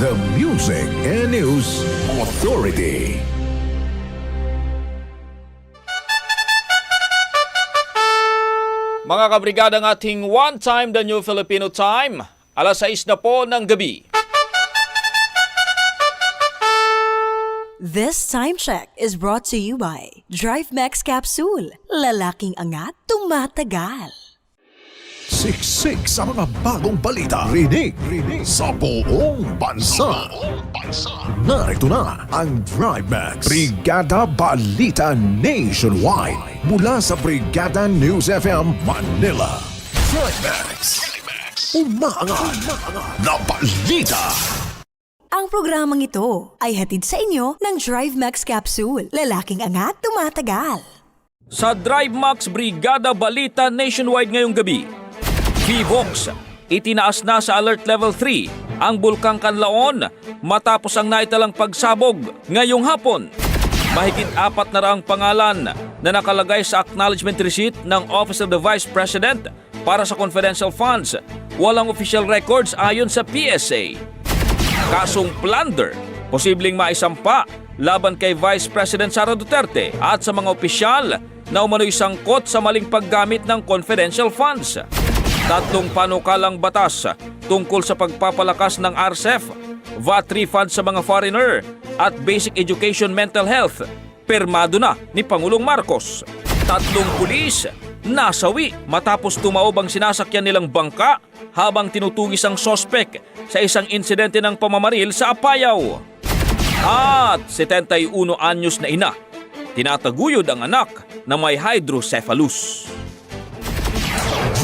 The Music and News Authority. Mga kabrigada ng ating One Time the New Filipino Time, alas 6 na po ng gabi. This time check is brought to you by Drive Max Capsule. Lalaking angat, tumatagal. Siksik sa mga bagong balita. Rinig, rinig sa buong bansa. Narito na ang Drive Max. Brigada Balita Nationwide. Mula sa Brigada News FM Manila. Drive Max. Umaangat na balita. Ang programang ito ay hatid sa inyo ng Drive Max Capsule. Lalaking angat, tumatagal. Sa Drive Max Brigada Balita Nationwide ngayong gabi, VBOX, itinaas na sa Alert Level 3 ang Bulkang Kanlaon matapos ang naitalang pagsabog ngayong hapon. Mahigit apat na raang pangalan na nakalagay sa acknowledgement receipt ng Office of the Vice President para sa confidential funds. Walang official records ayon sa PSA. Kasong plunder, posibleng maisampa laban kay Vice President Sara Duterte at sa mga opisyal na umano'y sangkot sa maling paggamit ng confidential funds. Tatlong panukalang batas tungkol sa pagpapalakas ng RCEF, VAT refund sa mga foreigner at basic education mental health, permado na ni Pangulong Marcos. Tatlong pulis nasawi matapos tumaob ang sinasakyan nilang bangka habang tinutugis ang sospek sa isang insidente ng pamamaril sa Apayao. At 71 anyos na ina, tinataguyod ang anak na may hydrocephalus.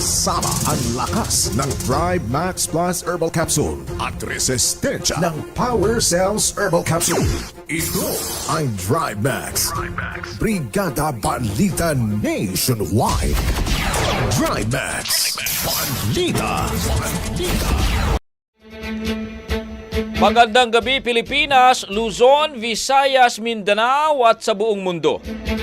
Kasama ang lakas ng Drive Max Plus Herbal Capsule at resistensya ng Power Cells Herbal Capsule. Ito ang Drive Max. Brigada Balita Nationwide. Drive Max. Balita. Balita. Magandang gabi Pilipinas, Luzon, Visayas, Mindanao at sa buong mundo.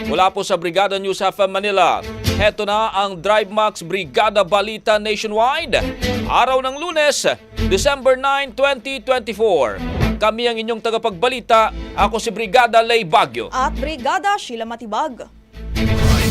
Mula po sa Brigada News FM Manila, heto na ang Drive Max Brigada Balita Nationwide. Araw ng lunes, December 9, 2024. Kami ang inyong tagapagbalita. Ako si Brigada Lay Bagyo. at Brigada Sheila Matibag.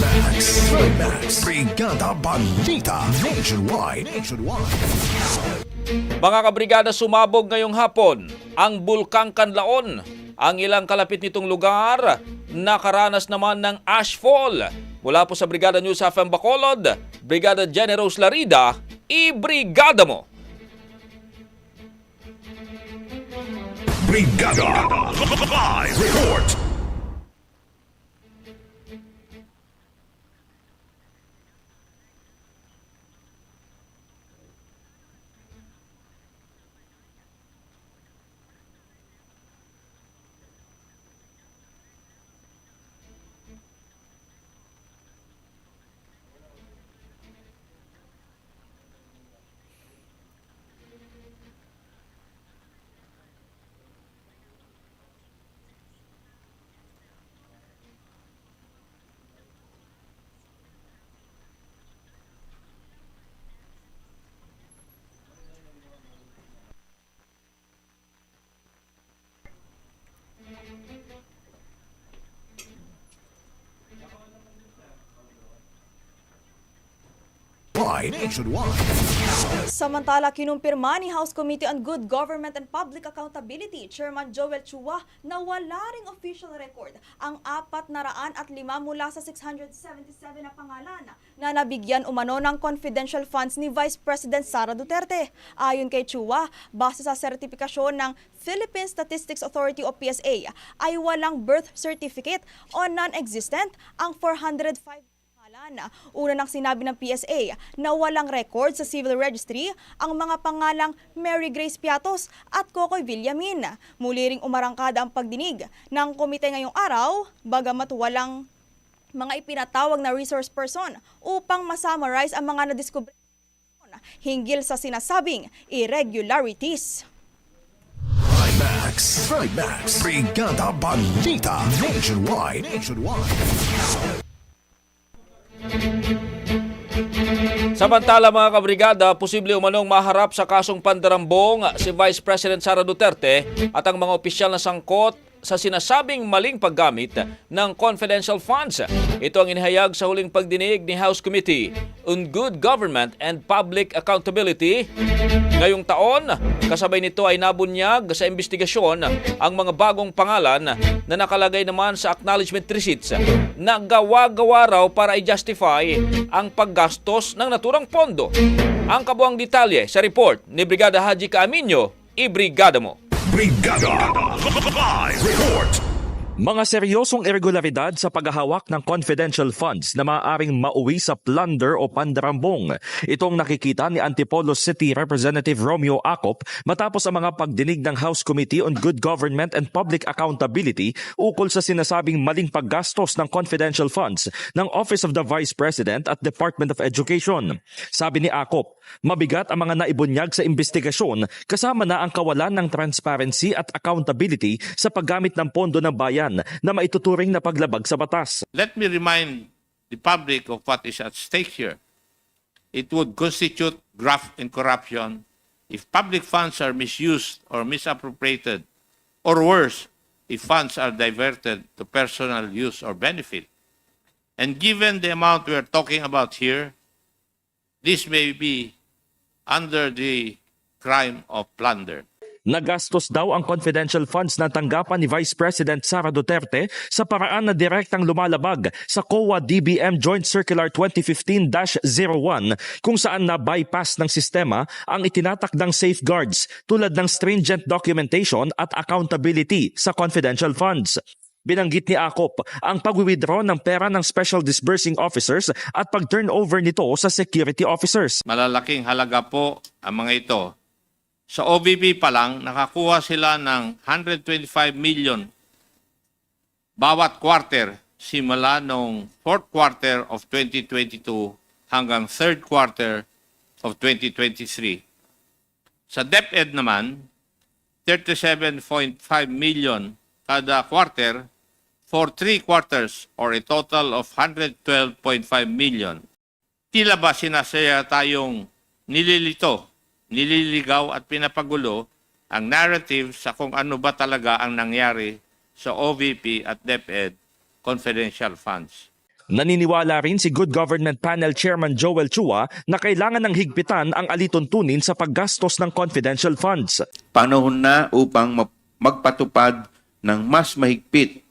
Max. Drive Max. Brigada Balita Nationwide. Nationwide. Mga kabrigada sumabog ngayong hapon ang Bulkang Kanlaon. Ang ilang kalapit nitong lugar nakaranas naman ng ashfall. Mula po sa Brigada News FM Bacolod, Brigada Generos Larida, i-brigada mo! Brigada Live Report Nationwide Samantala, kinumpirma ni House Committee on Good Government and Public Accountability, Chairman Joel Chua, na wala ring official record ang apat na raan at lima mula sa 677 na pangalan na nabigyan umano ng confidential funds ni Vice President Sara Duterte. Ayon kay Chua, base sa sertifikasyon ng Philippine Statistics Authority o PSA, ay walang birth certificate o non-existent ang 405 pangalan. Una nang sinabi ng PSA na walang record sa civil registry ang mga pangalang Mary Grace Piatos at Kokoy Villamin. Muli ring umarangkada ang pagdinig ng komite ngayong araw, bagamat walang mga ipinatawag na resource person upang masummarize ang mga nadiskubre hinggil sa sinasabing irregularities. Max Max Brigada Balita Nationwide Nationwide Samantala mga kabrigada, posible umanong maharap sa kasong pandarambong si Vice President Sara Duterte at ang mga opisyal na sangkot sa sinasabing maling paggamit ng confidential funds. Ito ang inihayag sa huling pagdinig ni House Committee on Good Government and Public Accountability. Ngayong taon, kasabay nito ay nabunyag sa investigasyon ang mga bagong pangalan na nakalagay naman sa acknowledgement receipts na gawa-gawa raw para i-justify ang paggastos ng naturang pondo. Ang kabuang detalye sa report ni Brigada Haji Kaaminyo, i-brigada mo. Brigada Live Report Mga seryosong irregularidad sa paghahawak ng confidential funds na maaaring mauwi sa plunder o pandarambong. Itong nakikita ni Antipolo City Representative Romeo Acop matapos ang mga pagdinig ng House Committee on Good Government and Public Accountability ukol sa sinasabing maling paggastos ng confidential funds ng Office of the Vice President at Department of Education. Sabi ni Acop, mabigat ang mga naibunyag sa investigasyon kasama na ang kawalan ng transparency at accountability sa paggamit ng pondo ng bayan na maituturing na paglabag sa batas. Let me remind the public of what is at stake here. It would constitute graft and corruption if public funds are misused or misappropriated, or worse, if funds are diverted to personal use or benefit. And given the amount we are talking about here, this may be under the crime of plunder. Nagastos daw ang confidential funds na tanggapan ni Vice President Sara Duterte sa paraan na direktang lumalabag sa COA DBM Joint Circular 2015-01 kung saan na-bypass ng sistema ang itinatakdang safeguards tulad ng stringent documentation at accountability sa confidential funds. Binanggit ni Akop ang pag-withdraw ng pera ng special disbursing officers at pag-turnover nito sa security officers. Malalaking halaga po ang mga ito. Sa OVP pa lang, nakakuha sila ng 125 million bawat quarter simula noong fourth quarter of 2022 hanggang third quarter of 2023. Sa DepEd naman, 37.5 million kada quarter for three quarters or a total of 112.5 million. Tila ba sinasaya tayong nililito, nililigaw at pinapagulo ang narrative sa kung ano ba talaga ang nangyari sa OVP at DepEd confidential funds. Naniniwala rin si Good Government Panel Chairman Joel Chua na kailangan ng higpitan ang alituntunin sa paggastos ng confidential funds. panahon na upang ma- magpatupad ng mas mahigpit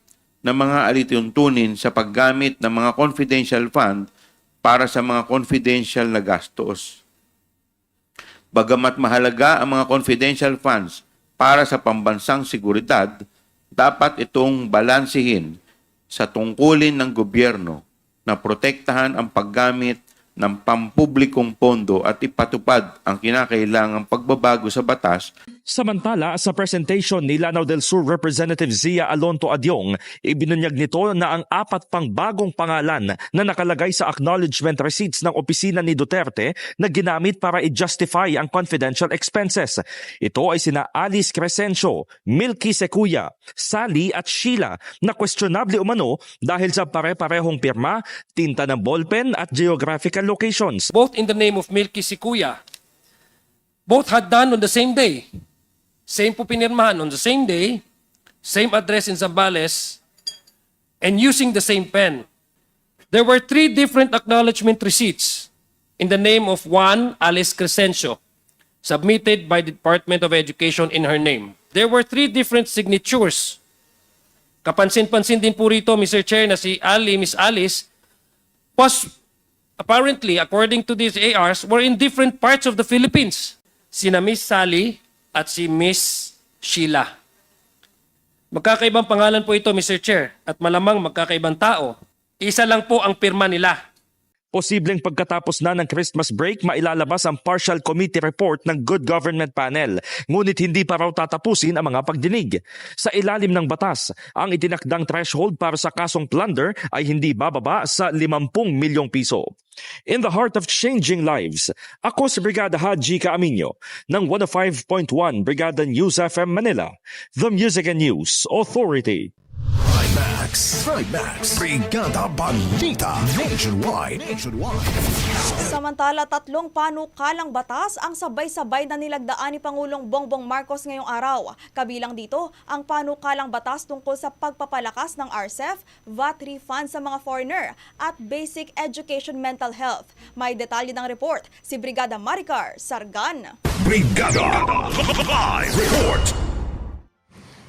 na mga alituntunin sa paggamit ng mga confidential fund para sa mga confidential na gastos. Bagamat mahalaga ang mga confidential funds para sa pambansang seguridad, dapat itong balansihin sa tungkulin ng gobyerno na protektahan ang paggamit ng pampublikong pondo at ipatupad ang kinakailangang pagbabago sa batas Samantala, sa presentation ni Lanao del Sur Representative Zia Alonto Adyong, ibinunyag nito na ang apat pang bagong pangalan na nakalagay sa acknowledgement receipts ng opisina ni Duterte na ginamit para i-justify ang confidential expenses. Ito ay sina Alice Crescencio, Milky Secuya, Sally at Sheila na questionable umano dahil sa pare-parehong pirma, tinta ng ballpen at geographical locations. both in the name of Milky Sikuya. Both had done on the same day. Same po pinirmahan on the same day, same address in Zambales, and using the same pen. There were three different acknowledgement receipts in the name of one Alice Crescencio, submitted by the Department of Education in her name. There were three different signatures. Kapansin-pansin din po rito, Mr. Chair, na si Ali, Miss Alice, was apparently, according to these ARs, were in different parts of the Philippines. Sina Miss Sally at si Miss Sheila. Magkakaibang pangalan po ito, Mr. Chair, at malamang magkakaibang tao. Isa lang po ang pirma nila. Posibleng pagkatapos na ng Christmas break, mailalabas ang partial committee report ng Good Government Panel. Ngunit hindi pa raw tatapusin ang mga pagdinig. Sa ilalim ng batas, ang itinakdang threshold para sa kasong plunder ay hindi bababa sa 50 milyong piso. In the heart of changing lives, ako si Brigada Haji Kaaminyo ng 105.1 Brigada News FM Manila, the Music and News Authority. Trimax. Trimax. Brigada Balita. Nationwide. Nationwide. Samantala, tatlong panukalang batas ang sabay-sabay na nilagdaan ni Pangulong Bongbong Marcos ngayong araw. Kabilang dito ang panukalang batas tungkol sa pagpapalakas ng RCEF, VAT refund sa mga foreigner, at basic education mental health. May detalye ng report si Brigada Maricar Sargan. Brigada. Live report.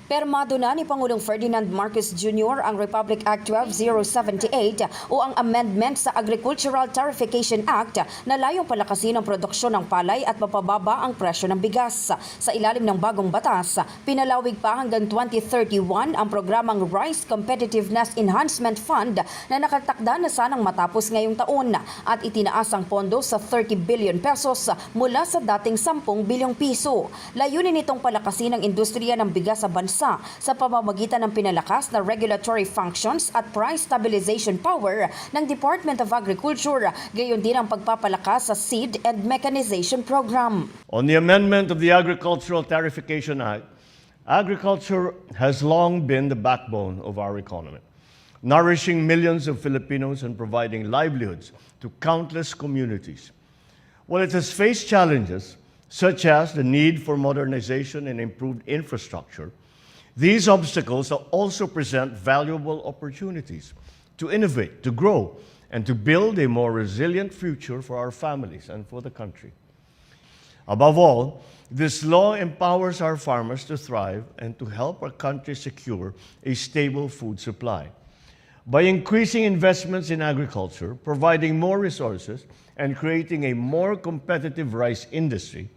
Permado na ni Pangulong Ferdinand Marcos Jr. ang Republic Act 12078 o ang amendment sa Agricultural Tarification Act na layong palakasin ang produksyon ng palay at mapababa ang presyo ng bigas. Sa ilalim ng bagong batas, pinalawig pa hanggang 2031 ang programang Rice Competitiveness Enhancement Fund na nakatakda na sanang matapos ngayong taon at itinaas ang pondo sa 30 billion pesos mula sa dating 10 bilyong piso. Layunin nitong palakasin ang industriya ng bigas sa bansa sa pamamagitan ng pinalakas na regulatory functions at price stabilization power ng Department of Agriculture, gayon din ang pagpapalakas sa seed and mechanization program. On the amendment of the Agricultural Tarification Act, agriculture has long been the backbone of our economy, nourishing millions of Filipinos and providing livelihoods to countless communities. While it has faced challenges, such as the need for modernization and improved infrastructure, these obstacles also present valuable opportunities to innovate, to grow, and to build a more resilient future for our families and for the country. Above all, this law empowers our farmers to thrive and to help our country secure a stable food supply. By increasing investments in agriculture, providing more resources, and creating a more competitive rice industry,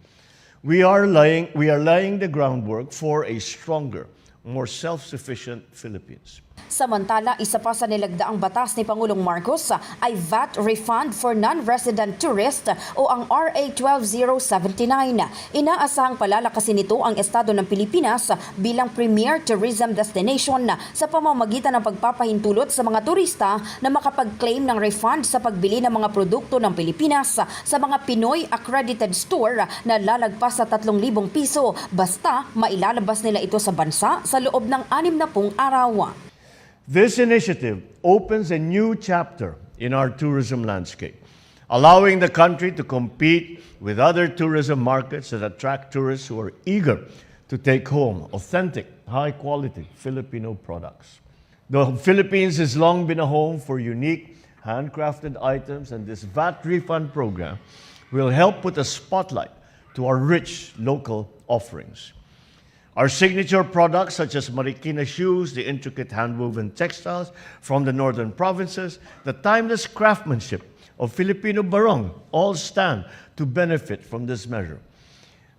we are laying, we are laying the groundwork for a stronger, more self sufficient Philippines. Samantala, isa pa sa nilagdaang batas ni Pangulong Marcos ay VAT refund for non-resident tourist o ang RA 12079. Inaasahang palalakasin nito ang estado ng Pilipinas bilang premier tourism destination sa pamamagitan ng pagpapahintulot sa mga turista na makapag-claim ng refund sa pagbili ng mga produkto ng Pilipinas sa mga Pinoy accredited store na lalagpas sa 3,000 piso basta mailalabas nila ito sa bansa sa loob ng 60 araw. This initiative opens a new chapter in our tourism landscape, allowing the country to compete with other tourism markets that attract tourists who are eager to take home authentic, high quality Filipino products. The Philippines has long been a home for unique handcrafted items, and this VAT refund program will help put a spotlight to our rich local offerings. Our signature products, such as Marikina shoes, the intricate handwoven textiles from the northern provinces, the timeless craftsmanship of Filipino barong, all stand to benefit from this measure.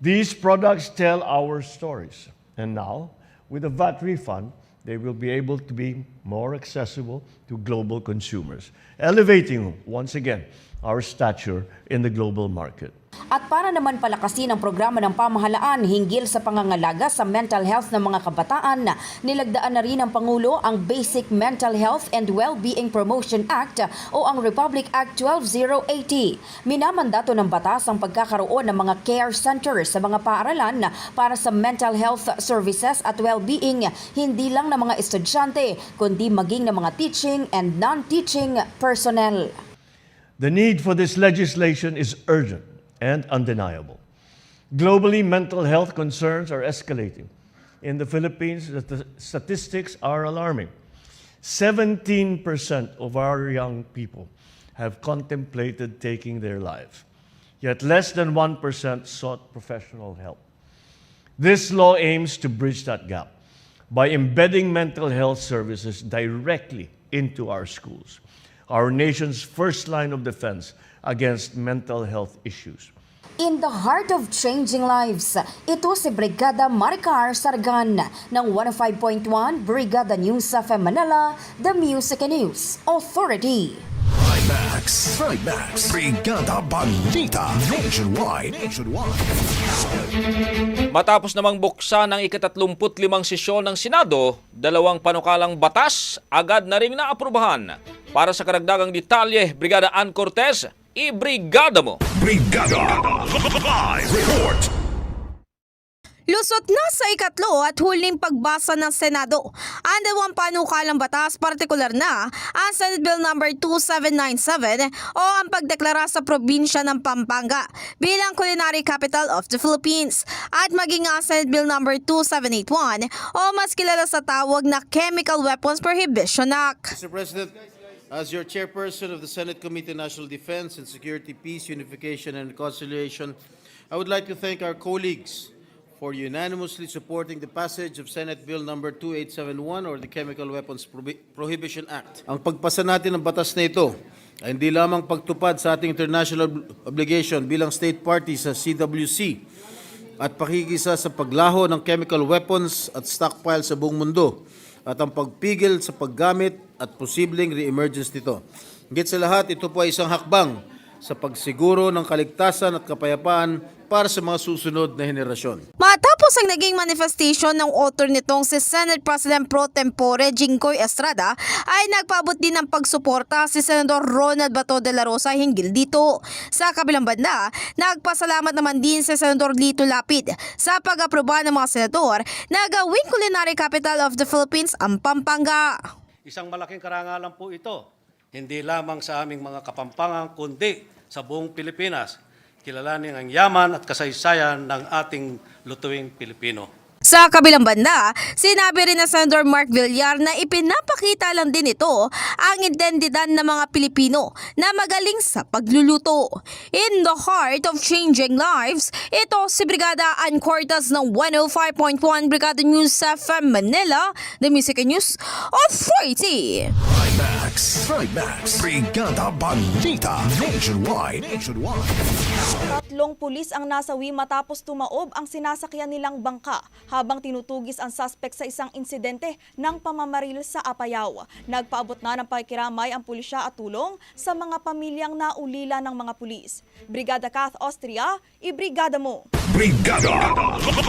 These products tell our stories. And now, with the VAT refund, they will be able to be more accessible to global consumers, elevating once again our stature in the global market. At para naman palakasin ang programa ng pamahalaan hinggil sa pangangalaga sa mental health ng mga kabataan, nilagdaan na rin ng Pangulo ang Basic Mental Health and Wellbeing Promotion Act o ang Republic Act 12080. Minamandato ng batas ang pagkakaroon ng mga care centers sa mga paaralan para sa mental health services at well-being, hindi lang ng mga estudyante, kundi maging ng mga teaching and non-teaching personnel. The need for this legislation is urgent and undeniable. Globally, mental health concerns are escalating. In the Philippines, the statistics are alarming. 17% of our young people have contemplated taking their lives, yet less than 1% sought professional help. This law aims to bridge that gap by embedding mental health services directly into our schools, our nation's first line of defense against mental health issues. In the heart of changing lives, ito si Brigada Maricar Sargan ng 105.1 Brigada News of Manila, The Music and News Authority. Trimax. Trimax. Brigada Balita. Nationwide. Nationwide. Matapos namang buksan ng ikatatlumput-limang sesyon ng Senado, dalawang panukalang batas agad na ring naaprubahan. Para sa karagdagang detalye, Brigada Ann Cortez, i-brigada mo! Brigada. Live report. Lusot na sa ikatlo at huling pagbasa ng Senado ang dalawang panukalang batas partikular na ang Senate Bill No. 2797 o ang pagdeklara sa probinsya ng Pampanga bilang culinary capital of the Philippines at maging ang Senate Bill No. 2781 o mas kilala sa tawag na Chemical Weapons Prohibition Act. Mr. President, as your chairperson of the Senate Committee on National Defense and Security, Peace, Unification, and Reconciliation, I would like to thank our colleagues for unanimously supporting the passage of Senate Bill Number 2871 or the Chemical Weapons Prohi- Prohibition Act. Ang pagpasa natin ng batas na ito ay hindi lamang pagtupad sa ating international ob- obligation bilang state party sa CWC at pakikisa sa paglaho ng chemical weapons at stockpile sa buong mundo at ang pagpigil sa paggamit at posibleng re-emergence nito. Higit sa lahat, ito po ay isang hakbang sa pagsiguro ng kaligtasan at kapayapaan para sa mga susunod na henerasyon. Matapos ang naging manifestation ng author nitong si Senate President Pro Tempore Jinggoy Estrada ay nagpaabot din ng pagsuporta si Senador Ronald Bato de la Rosa hinggil dito. Sa kabilang banda, nagpasalamat naman din si Senador Lito Lapid sa pag-aproba ng mga senador na gawing culinary capital of the Philippines ang Pampanga. Isang malaking karangalan po ito, hindi lamang sa aming mga kapampangan, kundi sa buong Pilipinas. Kilalanin ang yaman at kasaysayan ng ating lutuing Pilipino. Sa kabilang banda, sinabi rin ng Senator Mark Villar na ipinapakita lang din ito ang identidad ng mga Pilipino na magaling sa pagluluto. In the heart of changing lives, ito si Brigada Ann Cortez ng 105.1 Brigada News FM Manila, The Music and News Authority. Trimax. Trimax. Brigada Balita. Nationwide. Nationwide. Tatlong pulis ang nasawi matapos tumaob ang sinasakyan nilang bangka habang tinutugis ang suspect sa isang insidente ng pamamaril sa Apayao. Nagpaabot na ng pakikiramay ang pulisya at tulong sa mga pamilyang naulila ng mga pulis. Brigada Kath Austria, ibrigada mo! Brigada.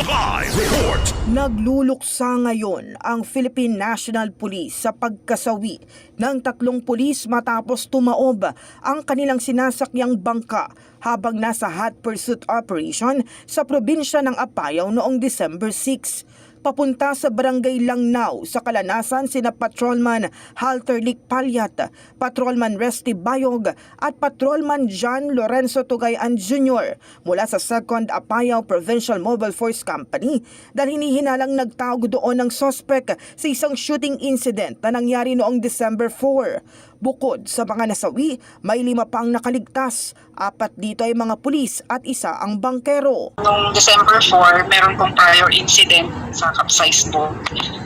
Live report. Nagluluksa ngayon ang Philippine National Police sa pagkasawi ng tatlong pulis matapos tumaob ang kanilang sinasakyang bangka habang nasa hot pursuit operation sa probinsya ng Apayao noong December 6. papunta sa Barangay Langnau sa Kalanasan sina Patrolman Halter Lick Palyat, Patrolman Resty Bayog at Patrolman John Lorenzo Tugayan Jr. mula sa 2nd Apayao Provincial Mobile Force Company dahil hinihinalang nagtawag doon ng sospek sa isang shooting incident na nangyari noong December 4. Bukod sa mga nasawi, may lima pang nakaligtas. Apat dito ay mga pulis at isa ang bangkero. Noong December 4, meron pong prior incident sa capsized boat.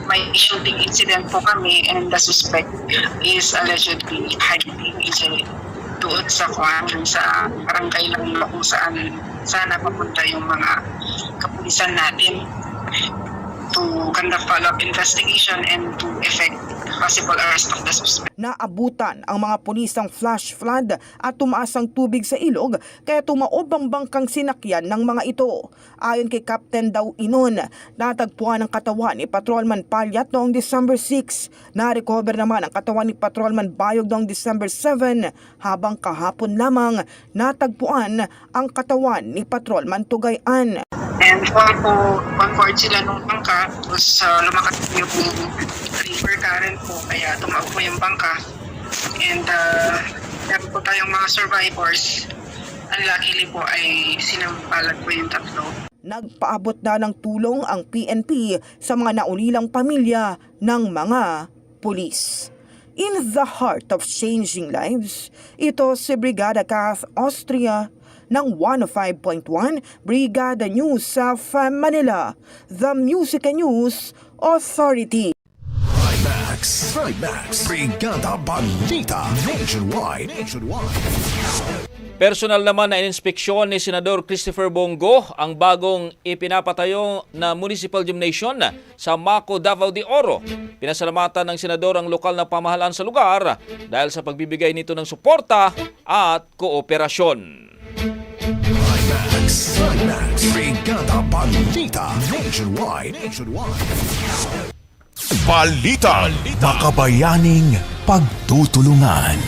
May shooting incident po kami and the suspect is allegedly hiding is doon sa kwan, sa barangay lang kung saan sana papunta yung mga kapulisan natin to conduct follow-up investigation and to effect possible arrest of the suspect. Naabutan ang mga pulis ng flash flood at tumaas ang tubig sa ilog kaya tumaob ang bangkang sinakyan ng mga ito. Ayon kay Captain Daw Inon, natagpuan ang katawan ni Patrolman Palyat noong December 6. Na-recover naman ang katawan ni Patrolman Bayog noong December 7 habang kahapon lamang natagpuan ang katawan ni Patrolman Tugayan. And on board sila nung bangka, tapos uh, lumakas yung river current po, kaya tumaog po yung bangka. And uh, meron po tayong mga survivors. Unluckily po ay sinampalag po yung tatlo. Nagpaabot na ng tulong ang PNP sa mga naulilang pamilya ng mga pulis. In the heart of changing lives, ito si Brigada Kath Austria ng 105.1 Brigada News sa Manila, the Music and News Authority. Trimax. Trimax. Brigada Balita. Nationwide. Nationwide. Personal naman na inspeksyon ni Senador Christopher Bongo ang bagong ipinapatayo na Municipal Gymnasium sa Maco, Davao de Oro. Pinasalamatan ng Senador ang lokal na pamahalaan sa lugar dahil sa pagbibigay nito ng suporta at kooperasyon. Trimax. Trimax. Brigada Balita. Nationwide. Nationwide. Balita. Makabayaning pagtutulungan.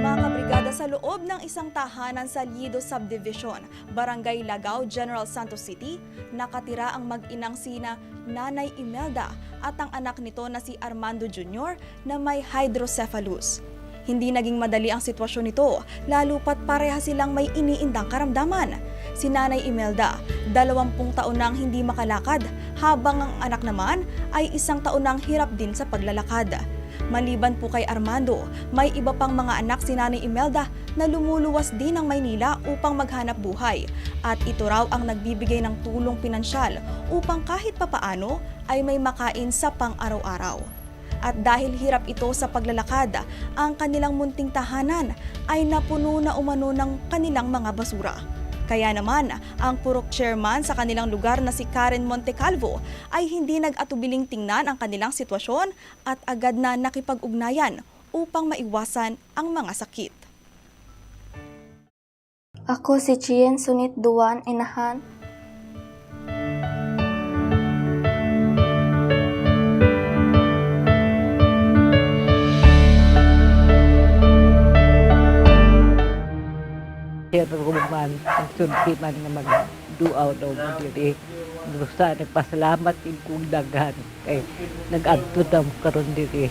Mga kabrigada sa loob ng isang tahanan sa Lido Subdivision, Barangay Lagaw, General Santos City, nakatira ang mag-inang sina Nanay Imelda at ang anak nito na si Armando Jr. na may hydrocephalus. Hindi naging madali ang sitwasyon nito, lalo pat pareha silang may iniindang karamdaman. Si Nanay Imelda, dalawampung taon nang hindi makalakad, habang ang anak naman ay isang taon nang hirap din sa paglalakad. Maliban po kay Armando, may iba pang mga anak si Nanay Imelda na lumuluwas din ng Maynila upang maghanap buhay. At ito raw ang nagbibigay ng tulong pinansyal upang kahit papaano ay may makain sa pang-araw-araw. At dahil hirap ito sa paglalakad, ang kanilang munting tahanan ay napuno na umano ng kanilang mga basura. Kaya naman, ang purok chairman sa kanilang lugar na si Karen Montecalvo ay hindi nag-atubiling tingnan ang kanilang sitwasyon at agad na nakipag-ugnayan upang maiwasan ang mga sakit. Ako si Chien Sunit Duan Inahan. Siya man, ang sulti man nga mag-duaw daw mo diri. Gusto nagpasalamat din kong daghan kay nag-adto daw karon diri.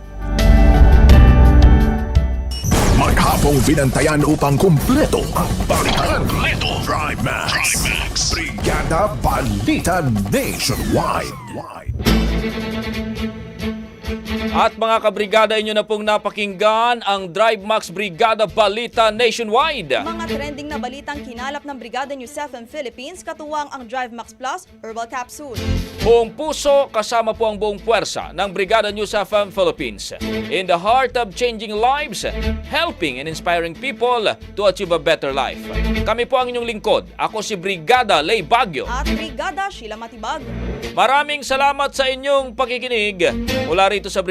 Maghapong binantayan upang kumpleto ang balikan. Kumpleto. Trimax. Trimax. Brigada Balita Nationwide. At mga kabrigada, inyo na pong napakinggan ang Drive Max Brigada Balita Nationwide. Mga trending na balitang kinalap ng Brigada News FM Philippines, katuwang ang Drive Max Plus Herbal Capsule. Buong puso, kasama po ang buong puwersa ng Brigada News FM Philippines. In the heart of changing lives, helping and inspiring people to achieve a better life. Kami po ang inyong lingkod. Ako si Brigada Lay Bagyo. At Brigada Sheila Matibag. Maraming salamat sa inyong pakikinig. Mula rito sa Brigada